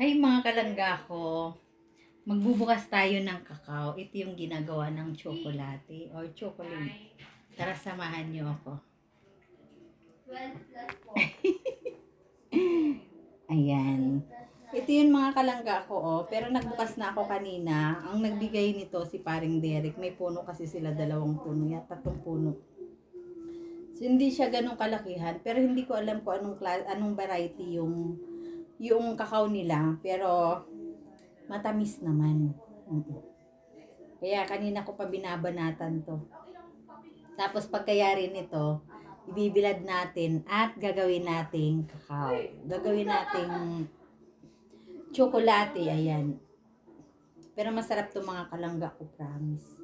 Ay mga kalangga ko, magbubukas tayo ng kakao. Ito yung ginagawa ng tsokolate or chocolate. Tara samahan niyo ako. 12 plus 4. Ayan. Ito yung mga kalangga ko oh. Pero nagbukas na ako kanina. Ang nagbigay nito si paring Derek. May puno kasi sila dalawang puno. Yan, tatlong puno. So, hindi siya ganun kalakihan. Pero hindi ko alam kung anong, anong variety yung yung kakao nila. Pero matamis naman. Kaya kanina ko pa binabanatan to. Tapos pagkayari nito, ibibilad natin at gagawin nating kakao. Gagawin nating tsokolate, ayan. Pero masarap to mga kalangga ko, promise.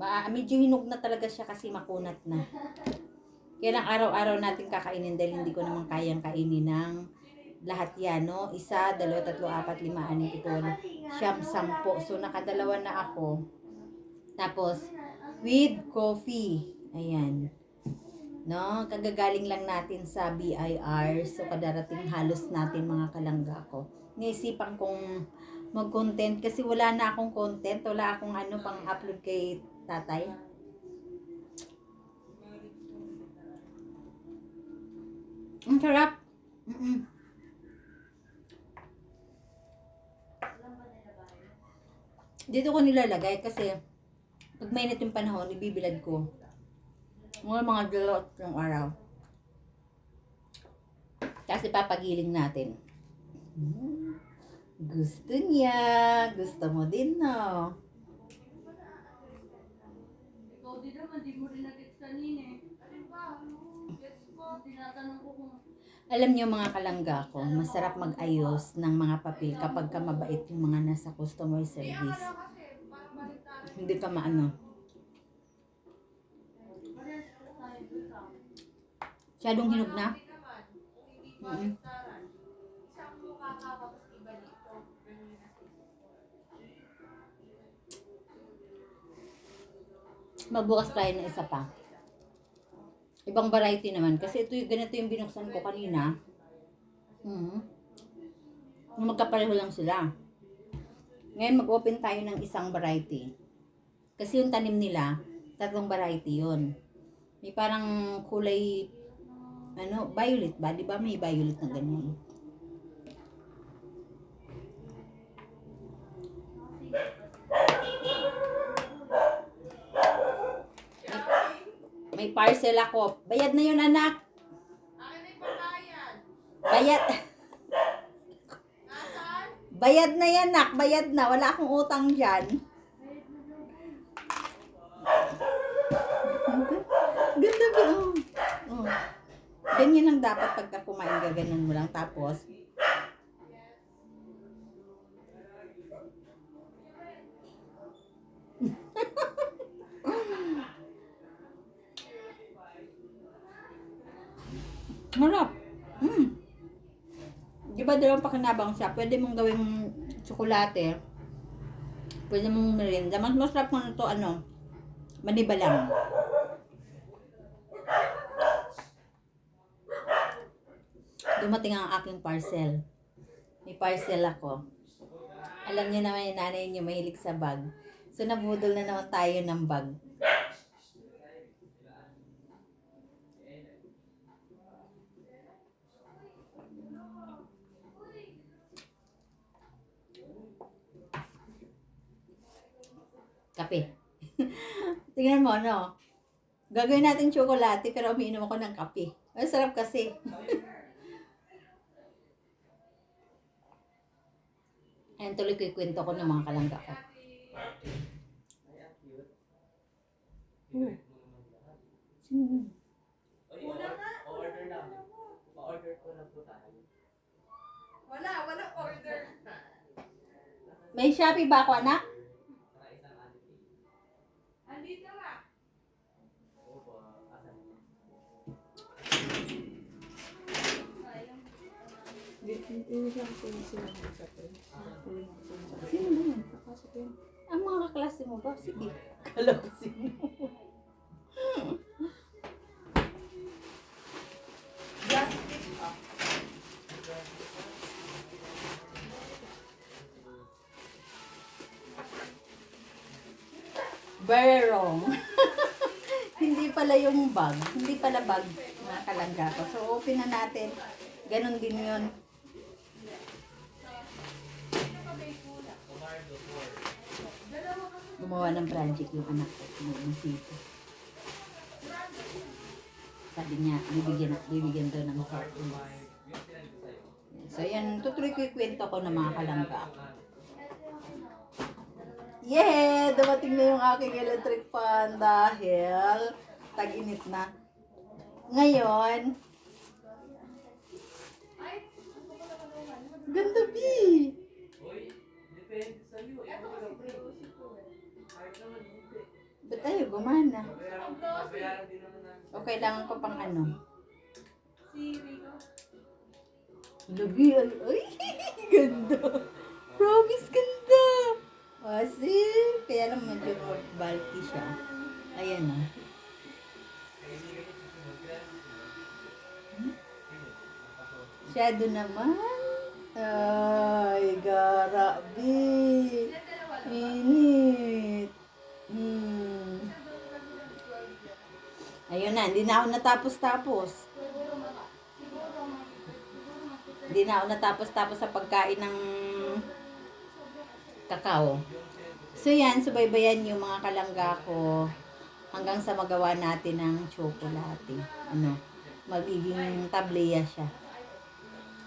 Ma medyo hinog na talaga siya kasi makunat na. Kaya lang araw-araw natin kakainin dahil hindi ko naman kayang kainin ng lahat yan, no? Isa, dalawa, tatlo, apat, lima, anim, pito, walo, siyam, sampo. So, nakadalawa na ako. Tapos, with coffee. Ayan. No, kagagaling lang natin sa BIR. So, kadarating halos natin mga kalangga ko. Naisipan kong mag-content kasi wala na akong content. Wala akong ano pang upload kay tatay. Ang sarap. Mm-mm. Dito ko nilalagay kasi pag mainit yung panahon, ibibilad ko. Mga mga dalawat ng araw. Kasi papagiling natin. Hmm. Gusto niya. Gusto mo din, no? Ikaw din naman, di mo rin nag-gets kanina eh. Ano ba? Gets ko. Tinatanong ko Alam niyo mga kalangga ko, masarap mag-ayos ng mga papel kapag ka mabait yung mga nasa customer service. Hindi ka maano. Masyadong hinog na. Mm-mm. Magbukas tayo ng isa pa. Ibang variety naman. Kasi ito yung ganito yung binuksan ko kanina. Hmm. Magkapareho lang sila. Ngayon mag-open tayo ng isang variety. Kasi yung tanim nila, tatlong variety yon. May parang kulay ano, violet ba? Di ba may violet na ganyan? May parcel ako. Bayad na yun, anak. Bayad. Bayad na yan, nak. Bayad na. Wala akong utang dyan. Ganda ba? Oh. Oh. Ganyan ang dapat pagka kumain, gaganan mo lang. Tapos, Harap. Mm. Di ba dalawang pakinabang siya? Pwede mong gawing tsokolate. Pwede mong merinda. Mas masarap mo to ano, maniba lang. Dumating ang aking parcel. May parcel ako. Alam niyo naman yung nanay niyo mahilig sa bag. So nabudol na naman tayo ng bag. Kape. Tingnan mo, ano? Gagawin natin tsokolate pero umiinom ako ng kape. Ang sarap kasi. Ayan, tuloy ko yung kwento ko ng mga kalangga ko. Sino yun? order na. Pa-order ko na po tayo. Wala, wala order. May Shopee ba ako, anak? Yung siya kasi yung sila ng sa pen. Sino ba yun? Kaso pen. Ang mga kaklase mo ba? Sige. Kala ko sino. Berong. Hindi pala yung bag. Hindi pala bag na kalangga. So, open na natin. Ganon din yun. Gumawa ng project yung anak ko. Yung sito. Sabi niya, bibigyan, bibigyan daw ng surprise. So, yan. Tutuloy ko yung kwento ko ng mga kalangga. Yeah! Dumating na yung aking electric fan dahil tag-init na. Ngayon, ganda B! Uy, depende tayo gumana? O kailangan ko pang ano? Labi, ay, ay, ganda. Promise, ganda. Kasi, kaya lang medyo bulky siya. Ayan ah. Shadow naman. Ay, garabi. Init. Ayun na, hindi na ako natapos-tapos. Hindi na ako natapos-tapos sa pagkain ng kakao. So yan, subaybayan yung mga kalangga ko hanggang sa magawa natin ng chocolate. Ano, magiging tableya siya.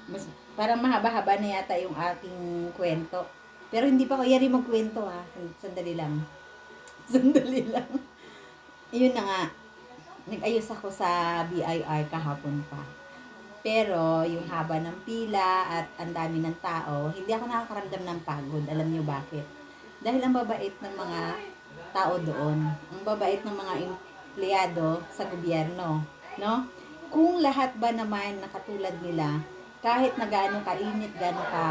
Mas, parang mahaba-haba na yata yung aking kwento. Pero hindi pa ko yari magkwento ha. Sandali lang. Sandali lang. Ayun na nga. Nag-ayos ako sa BIR kahapon pa. Pero yung haba ng pila at ang dami ng tao, hindi ako nakakaramdam ng pagod. Alam niyo bakit? Dahil ang babait ng mga tao doon. Ang babait ng mga empleyado sa gobyerno. No? Kung lahat ba naman na katulad nila, kahit na gaano kainit, gaano ka,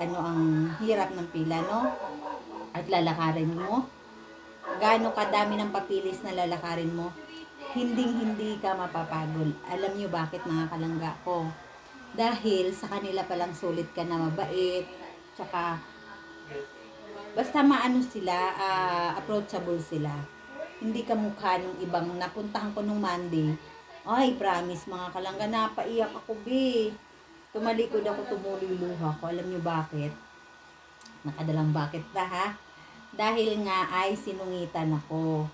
ano ang hirap ng pila, no? At lalakarin mo, gaano kadami ng papilis na lalakarin mo, hinding hindi ka mapapagod. Alam niyo bakit mga kalangga ko? Dahil sa kanila palang sulit ka na mabait, tsaka basta maano sila, ah, approachable sila. Hindi ka mukha nung ibang napuntahan ko nung Monday. Ay, promise mga kalangga, napaiyak ako, be. Tumalikod ako, tumuloy luha ko. Alam niyo bakit? Nakadalang bakit na ha? Dahil nga ay sinungitan ako.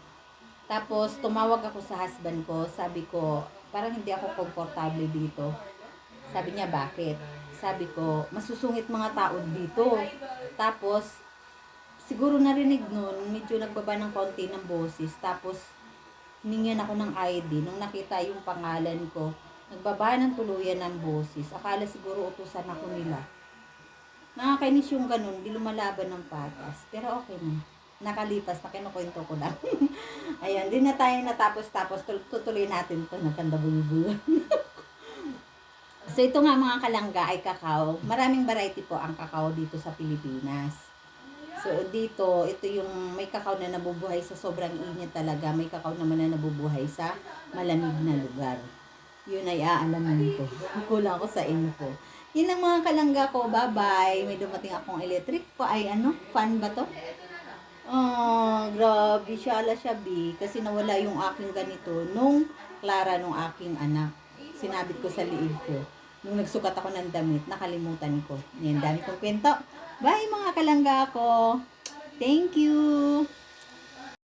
Tapos, tumawag ako sa husband ko. Sabi ko, parang hindi ako komportable dito. Sabi niya, bakit? Sabi ko, masusungit mga tao dito. Tapos, siguro narinig nun, medyo nagbaba ng konti ng boses. Tapos, hiningyan ako ng ID. Nung nakita yung pangalan ko, nagbaba ng tuluyan ng boses. Akala siguro utusan ako nila. Nakakainis yung ganun, di lumalaban ng patas. Pero okay na. Nakalipas na kinukwento ko lang. Ayan, di na tayo natapos-tapos. Tul- Tutuloy natin to Nagkanda bulbul. so ito nga mga kalangga ay kakao. Maraming variety po ang kakao dito sa Pilipinas. So dito, ito yung may kakao na nabubuhay sa sobrang init talaga. May kakao naman na nabubuhay sa malamig na lugar. Yun ay aalamin ko. Kulang ko sa info. Yun ang mga kalangga ko. Bye-bye. May dumating akong electric pa. Ay ano? Fan ba to? Oh, grabe. Siya ala siya, B. Kasi nawala yung aking ganito nung Clara nung aking anak. Sinabit ko sa liig ko. Nung nagsukat ako ng damit, nakalimutan ko. Yan, dami kong kwento. Bye mga kalangga ko. Thank you.